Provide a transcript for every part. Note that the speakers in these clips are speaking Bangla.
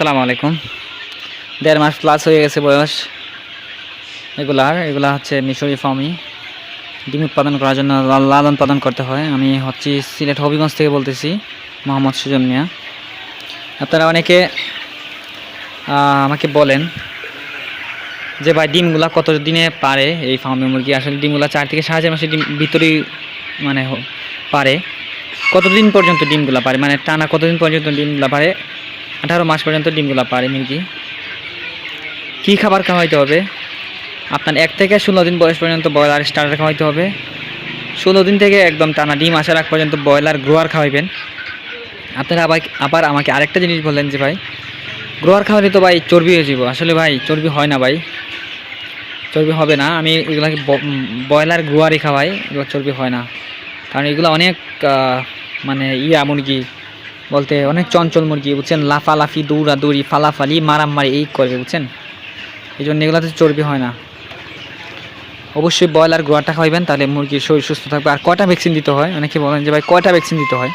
আসসালামু আলাইকুম। দেড় মাস প্লাস হয়ে গেছে বয়স। এগুলার এগুলা হচ্ছে মিশরি ফার্মি। ডিম উৎপাদন করার জন্য লালন পালন করতে হয়। আমি হচ্ছি সিলেট হবিগঞ্জ থেকে বলতেছি, মোহাম্মদ সুজন মিয়া। আপনারা অনেকে আমাকে বলেন যে ভাই ডিমগুলা কত দিনে পারে এই ফার্মে মুরগি? আসলে ডিমগুলা চার থেকে সাড়ে চার মাসের ডিম ভিতরেই মানে পারে। কতদিন পর্যন্ত ডিমগুলা পারে? মানে টানা কতদিন পর্যন্ত ডিমগুলা পারে? আঠারো মাস পর্যন্ত ডিমগুলো পারে মুরগি কী খাবার খাওয়াইতে হবে? আপনার এক থেকে ষোলো দিন বয়স পর্যন্ত ব্রয়লার স্টার্টার খাওয়াইতে হবে। ষোলো দিন থেকে একদম টানা ডিম আসার আগ পর্যন্ত ব্রয়লার গ্রোয়ার খাওয়াইবেন। আপনারা আবার আবার আমাকে আরেকটা জিনিস বললেন যে ভাই গ্রোয়ার খাওয়ালে তো ভাই চর্বি হয়ে যাব আসলে ভাই চর্বি হয় না ভাই। চর্বি হবে না। আমি এগুলাকে ব্রয়লার গ্রোয়ারই খাওয়াই, এগুলো চর্বি হয় না। কারণ এগুলো অনেক মানে ইয়া মুরগি। বলতে অনেক চঞ্চল মুরগি, বুঝছেন? লাফালাফি, দৌড়াদৌড়ি, ফালাফালি, মারামারি, এই করবে বুঝছেন? এই জন্য এগুলোতে চর্বি হয় না। অবশ্যই ব্রয়লার গোয়াটা খাওয়াবেন তাহলে মুরগির শরীর সুস্থ থাকবে। আর কয়টা ভ্যাকসিন দিতে হয়? অনেকে বলেন যে, ভাই, কয়টা ভ্যাকসিন দিতে হয়?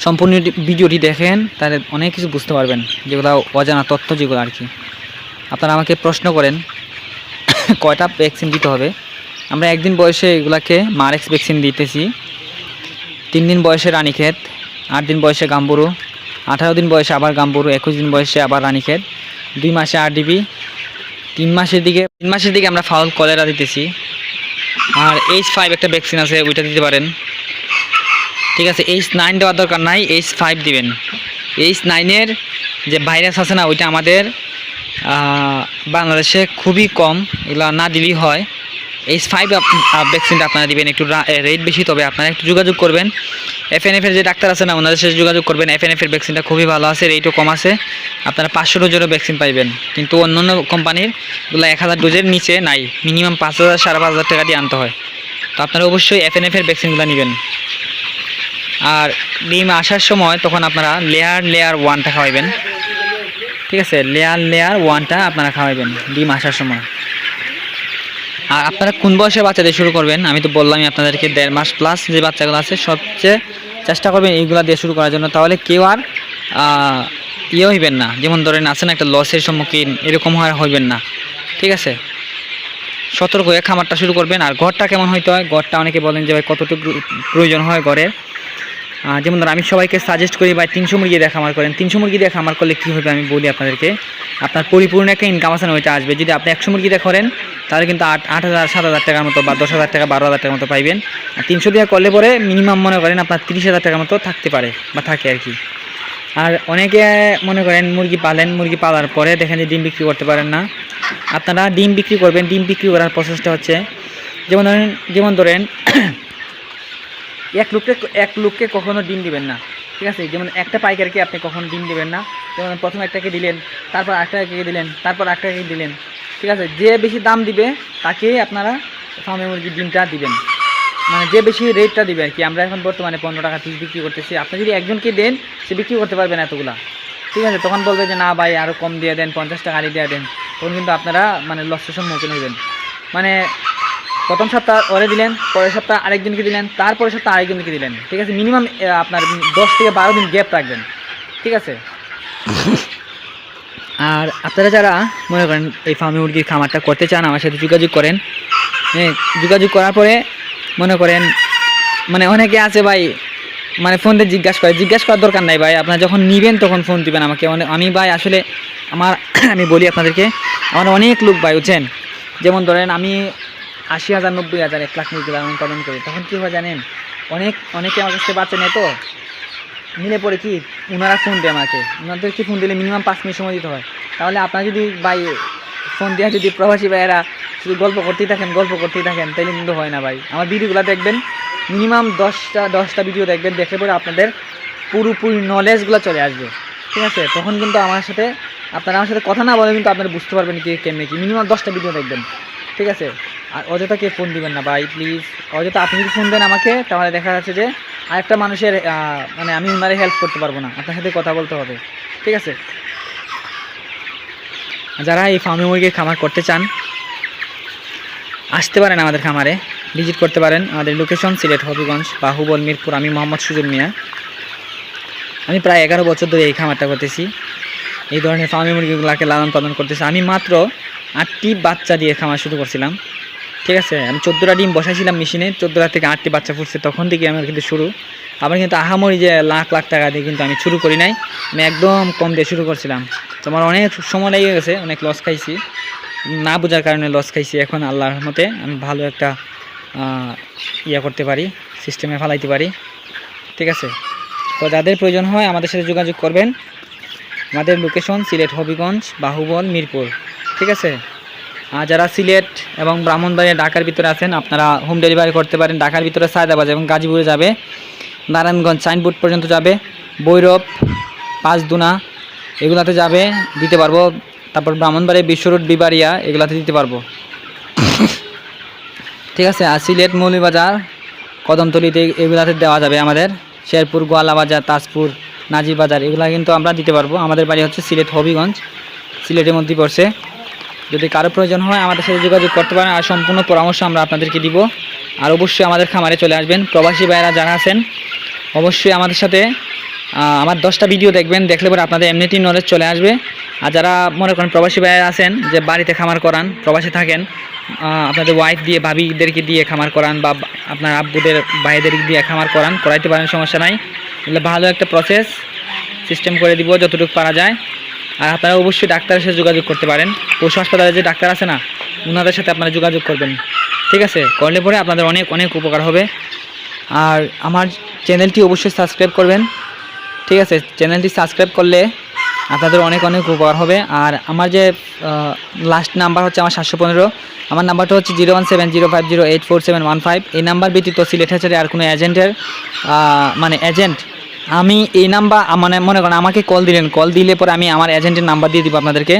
সম্পূর্ণ ভিডিওটি দেখেন, তাহলে অনেক কিছু বুঝতে পারবেন, যেগুলো অজানা তথ্য, যেগুলো আর কি। আপনারা আমাকে প্রশ্ন করেন, কয়টা ভ্যাকসিন দিতে হবে? আমরা একদিন বয়সে এগুলাকে মারেক্স ভ্যাকসিন দিতেছি। তিন দিন বয়সে রানীক্ষেত। আট দিন বয়সে গাম্বুরু, আঠারো দিন বয়সে আবার গাম্বুরু, একুশ দিন বয়সে আবার রানীক্ষেত দুই মাসে আট ডিবি, তিন মাসের দিকে, তিন মাসের দিকে আমরা ফাউল কলেরা দিতেছি। আর এইচ ফাইভ একটা ভ্যাকসিন আছে, ওইটা দিতে পারেন। ঠিক আছে এইচ নাইন দেওয়ার দরকার নাই এইচ ফাইভ দিবেন। এইচ নাইনের যে ভাইরাস আছে না, ওইটা আমাদের বাংলাদেশে খুবই কম, এগুলো না দিলেই হয়। এইচ ফাইভ ভ্যাকসিনটা আপনারা দিবেন, একটু রেট বেশি, তবে আপনারা একটু যোগাযোগ করবেন। এফএনএফ এর যে ডাক্তার আছে না ওনাদের সাথে যোগাযোগ করবেন। এফএনএফ এর ভ্যাকসিনটা খুবই ভালো আছে রেটও কম আছে। আপনারা পাঁচশো ডোজেরও ভ্যাকসিন পাইবেন। কিন্তু অন্য অন্য কোম্পানির এগুলো এক হাজার ডোজের নিচে নাই। মিনিমাম পাঁচ হাজার, সাড়ে পাঁচ হাজার টাকা দিয়ে আনতে হয়। তো আপনারা অবশ্যই এফএনএফ এর ভ্যাকসিনগুলো নেবেন। আর ডিম আসার সময় তখন আপনারা লেয়ার লেয়ার ওয়ানটা খাওয়াইবেন। ঠিক আছে? লেয়ার লেয়ার ওয়ানটা আপনারা খাওয়াবেন ডিম আসার সময়। আর আপনারা কোন বয়সে বাচ্চাদের শুরু করবেন? আমি তো বললামই আপনাদেরকে দেড় মাস প্লাস যে বাচ্চাগুলো আছে, সবচেয়ে চেষ্টা করবেন এইগুলা দিয়ে শুরু করার জন্য। তাহলে কেউ আর ইয়ে হইবেন না। যেমন ধরেন আছেন একটা লসের সম্মুখীন, এরকম হয়, হইবেন না। ঠিক আছে? সতর্ক হয়ে খামারটা শুরু করবেন। আর ঘরটা কেমন হইতে হয়? ঘরটা অনেকে বলেন যে ভাই কতটুকু প্রয়োজন হয় ঘরের যেমন ধর আমি সবাইকে সাজেস্ট করি ভাই তিনশো মুরগি দিয়ে খামার করেন, তিনশো মুরগি দিয়ে খামার করলে কী হবে আমি বলি আপনাদেরকে। আপনার পরিপূর্ণ একটা ইনকাম আছে না, ওইটা আসবে। যদি আপনি একশো মুরগি দিয়ে করেন, তাহলে কিন্তু আট আট হাজার, সাত হাজার টাকার মতো বা দশ হাজার টাকা, বারো হাজার টাকার মতো পাইবেন। আর তিনশো দিয়ে করলে পরে মিনিমাম মনে করেন আপনার তিরিশ হাজার টাকার মতো থাকতে পারে বা থাকে আর কি। আর অনেকে মনে করেন মুরগি পালেন, মুরগি পালার পরে দেখেন যে ডিম বিক্রি করতে পারেন না। আপনারা ডিম বিক্রি করবেন, ডিম বিক্রি করার প্রসেসটা হচ্ছে, যেমন ধরেন যেমন ধরেন এক লোককে এক লোককে কখনো ডিম দিবেন না, ঠিক আছে? যেমন একটা পাইকারকে আপনি কখনো ডিম দিবেন না, যেমন প্রথম একটাকে দিলেন, তারপর আরেকটাকে দিলেন, তারপর একটাকে দিলেন, ঠিক আছে? যে বেশি দাম দিবে তাকেই আপনারা ফার্মে মুরগির ডিমটা দিবেন। মানে যে বেশি রেটটা দিবে আর কি, আমরা এখন বর্তমানে পনেরো টাকা পিস বিক্রি করতেছি। আপনি যদি একজনকে দেন, সে বিক্রি করতে পারবেন এতগুলা, ঠিক আছে? তখন বলবে যে, না ভাই আরও কম দিয়ে দেন, পঞ্চাশ টাকা আড়ি দিয়ে দেন। তখন কিন্তু আপনারা মানে লসের সম্মুখীন হইবেন। মানে প্রথম সপ্তাহ ওরে দিলেন, পরের সপ্তাহ আরেকজনকে দিলেন, তারপরের সপ্তাহ আরেকজনকে দিলেন। ঠিক আছে মিনিমাম আপনার দশ থেকে বারো দিন গ্যাপ রাখবেন। ঠিক আছে? আর আপনারা যারা মনে করেন এই ফার্মে মুরগির খামারটা করতে চান, আমার সাথে যোগাযোগ করেন। হ্যাঁ যোগাযোগ করার পরে মনে করেন মানে অনেকে আছে ভাই মানে ফোন দিয়ে জিজ্ঞাসা করে। জিজ্ঞাসা করার দরকার নাই ভাই, আপনারা যখন নিবেন তখন ফোন দিবেন আমাকে। অনে- আমি ভাই আসলে আমার, আমি বলি আপনাদেরকে, আমার অনেক লোক ভাই, বুঝছেন? যেমন ধরেন আমি আশি হাজার, নব্বই হাজার, এক লাখ মুরগি লালন পালন করি। তখন কী হয় জানেন? অনেক, অনেকে আমার কাছে বাচ্চা নেয় তো। মিলে পড়ে কি? ওনারা ফোন দেয় আমাকে। ওনাদেরকে ফোন দিলে মিনিমাম পাঁচ মিনিট সময় দিতে হয়? তাহলে আপনারা যদি ভাই ফোন দেওয়া যদি প্রবাসী ভাইয়েরা শুধু গল্প করতেই থাকেন, গল্প করতেই থাকেন, তাইলে কিন্তু হয় না ভাই। আমার ভিডিওগুলো দেখবেন মিনিমাম দশটা দশটা ভিডিও দেখবেন দেখে পরে আপনাদের পুরোপুরি নলেজগুলো চলে আসবে। ঠিক আছে? তখন কিন্তু আমার সাথে, আপনারা আমার সাথে কথা না বলে কিন্তু আপনারা বুঝতে পারবেন কি কেমনি কি। মিনিমাম দশটা ভিডিও দেখবেন। ঠিক আছে? আর অযথা কে ফোন দিবেন না ভাই প্লিজ অযথা আপনি যদি ফোন দেন আমাকে, তাহলে দেখা যাচ্ছে যে আরেকটা মানুষের মানে আমি ওনারে হেল্প করতে পারব না। আপনার সাথে কথা বলতে হবে, ঠিক আছে? যারা এই ফার্মে মুরগির খামার করতে চান, আসতে পারেন আমাদের খামারে ভিজিট করতে পারেন। আমাদের লোকেশন সিলেট হবিগঞ্জ বাহুবল মিরপুর। আমি মোহাম্মদ সুজন মিয়া। আমি প্রায় এগারো বছর ধরে এই খামারটা করতেছি। এই ধরনের ফার্মি মুরগিগুলোকে লালন পালন করতেছি। আমি মাত্র আটটি বাচ্চা দিয়ে খামার শুরু করছিলাম। ঠিক আছে, আমি চোদ্দোটা ডিম বসাইছিলাম মেশিনে, চোদ্দোটা থেকে আটটি বাচ্চা ফুটছে তখন থেকে আমার কিন্তু শুরু। আবার কিন্তু আহামরি যে লাখ লাখ টাকা দিয়ে কিন্তু আমি শুরু করি নাই, আমি একদম কম দিয়ে শুরু করছিলাম। তো আমার অনেক সময় লেগে গেছে, অনেক লস খাইছি। না বোঝার কারণে লস খাইছি, এখন আল্লাহর মতে আমি ভালো একটা ইয়ে করতে পারি সিস্টেমে ফালাইতে পারি। ঠিক আছে, তো যাদের প্রয়োজন হয় আমাদের সাথে যোগাযোগ করবেন। আমাদের লোকেশন সিলেট হবিগঞ্জ, বাহুবল, মিরপুর। ঠিক আছে যারা সিলেট এবং ব্রাহ্মণবাড়িয়া ঢাকার ভিতরে আছেন, আপনারা হোম ডেলিভারি করতে পারেন ঢাকার ভিতরে সায়দাবাজ এবং গাজীপুরে যাবে। নারায়ণগঞ্জ সাইনবোর্ড পর্যন্ত যাবে। বৈরব, পাঁচদুনা, এগুলাতে যাবে, দিতে পারব। তারপর ব্রাহ্মণবাড়ি বিশ্ব রোড বিবারিয়া এগুলাতে দিতে পারব। ঠিক আছে, আর সিলেট মৌলিবাজার কদমতলিতে এগুলাতে দেওয়া যাবে আমাদের। শেরপুর, গোয়ালাবাজার, তাজপুর নাজির বাজার এগুলা কিন্তু আমরা দিতে পারব। আমাদের বাড়ি হচ্ছে সিলেট হবিগঞ্জ। সিলেটের মধ্যে পড়ছে। যদি কারও প্রয়োজন হয় আমাদের সাথে যোগাযোগ করতে পারেন, আর সম্পূর্ণ পরামর্শ আমরা আপনাদেরকে দিব। আর অবশ্যই আমাদের খামারে চলে আসবেন। প্রবাসী ভাইয়েরা যারা আছেন, অবশ্যই আমাদের সাথে আমার দশটা ভিডিও দেখবেন, দেখলে পরে আপনাদের এমনিতেই নলেজ চলে আসবে। আর যারা মনে করেন প্রবাসী ভাইয়েরা আছেন, যে বাড়িতে খামার করান, প্রবাসী থাকেন আপনাদের ওয়াইফ দিয়ে, ভাবিদেরকে দিয়ে খামার করান, বা আপনার আব্বুদের, ভাইদের দিয়ে খামার করান, করাইতে পারেন, সমস্যা নাই। ভালো একটা প্রসেস সিস্টেম করে দিব, যতটুকু পারা যায়। আর আপনারা অবশ্যই ডাক্তারের সাথে যোগাযোগ করতে পারেন। পশু হাসপাতালে যে ডাক্তার আছে না ওনাদের সাথে আপনারা যোগাযোগ করবেন। ঠিক আছে? করলে পরে আপনাদের অনেক অনেক উপকার হবে। আর আমার চ্যানেলটি অবশ্যই সাবস্ক্রাইব করবেন। ঠিক আছে? চ্যানেলটি সাবস্ক্রাইব করলে আপনাদের অনেক অনেক উপকার হবে। আর আমার যে লাস্ট নাম্বার হচ্ছে আমার সাতশো পনেরো। আমার নাম্বারটা হচ্ছে zero one seven zero five zero eight four seven one five এই নাম্বার ব্যতীত সিলেট হাজারে আর কোনো এজেন্টের মানে এজেন্ট আমি এই নাম্বার মানে মনে করেন আমাকে কল দিলেন। কল দিলে পরে আমি আমার এজেন্টের নাম্বার দিয়ে দিব আপনাদেরকে।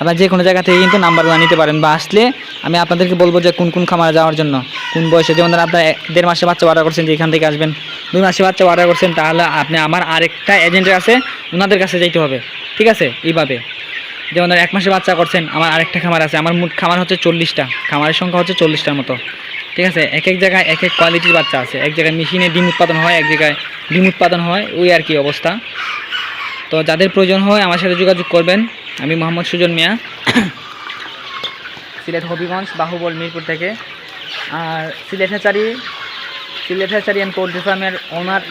আপনারা যে কোনো জায়গা থেকে কিন্তু নাম্বারগুলো নিতে পারেন বা আসলে আমি আপনাদেরকে বলব যে কোন কোন খামারে যাওয়ার জন্য, কোন বয়সে। যেমন আপনার দেড় মাসে বাচ্চা অর্ডার করছেন যে এখান থেকে আসবেন, দুই মাসে বাচ্চা অর্ডার করছেন, তাহলে আপনি আমার আরেকটা এজেন্টের আছে ওনাদের কাছে যাইতে হবে। ঠিক আছে? এইভাবে। যেমন এক মাসে বাচ্চা করছেন, আমার আরেকটা খামার আছে, আমার মোট খামার হচ্ছে চল্লিশটা, খামারের সংখ্যা হচ্ছে চল্লিশটার মতো। ঠিক আছে? এক এক জায়গায় এক এক কোয়ালিটির বাচ্চা আছে। এক জায়গায় মেশিনে ডিম উৎপাদন হয়, এক জায়গায় ডিম উৎপাদন হয়, ওই আর কি অবস্থা। তো যাদের প্রয়োজন হয় আমার সাথে যোগাযোগ করবেন। আমি মোহাম্মদ সুজন মিয়া, সিলেট হবিগঞ্জ, বাহুবল, মিরপুর থেকে। আর Sylhet hatchery Sylhet hatchery and poultry ফার্মের ওনার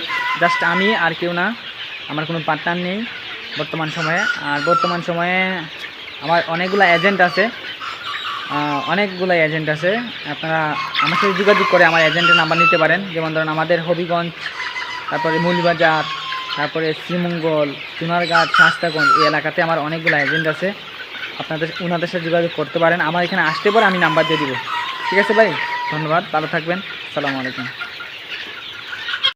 জাস্ট আমি, আর কেউ না। আমার কোনো পার্টনার নেই বর্তমান সময়ে। আর বর্তমান সময়ে আমার অনেকগুলো এজেন্ট আছে। অনেকগুলো এজেন্ট আছে। আপনারা আমার সাথে যোগাযোগ করে আমার এজেন্টের নাম্বার নিতে পারেন। যেমন ধরেন আমাদের হবিগঞ্জ, তারপরে মৌলিবাজার, তারপরে শ্রীমঙ্গল চুনারঘাট শাস্তাগঞ্জ এই এলাকাতে আমার অনেকগুলো এজেন্ট আছে। আপনাদের ওনাদের সাথে যোগাযোগ করতে পারেন। আমার এখানে আসতে পারে, আমি নাম্বার দিয়ে দিব। ঠিক আছে ভাই? ধন্যবাদ, ভালো থাকবেন। সালামু আলাইকুম।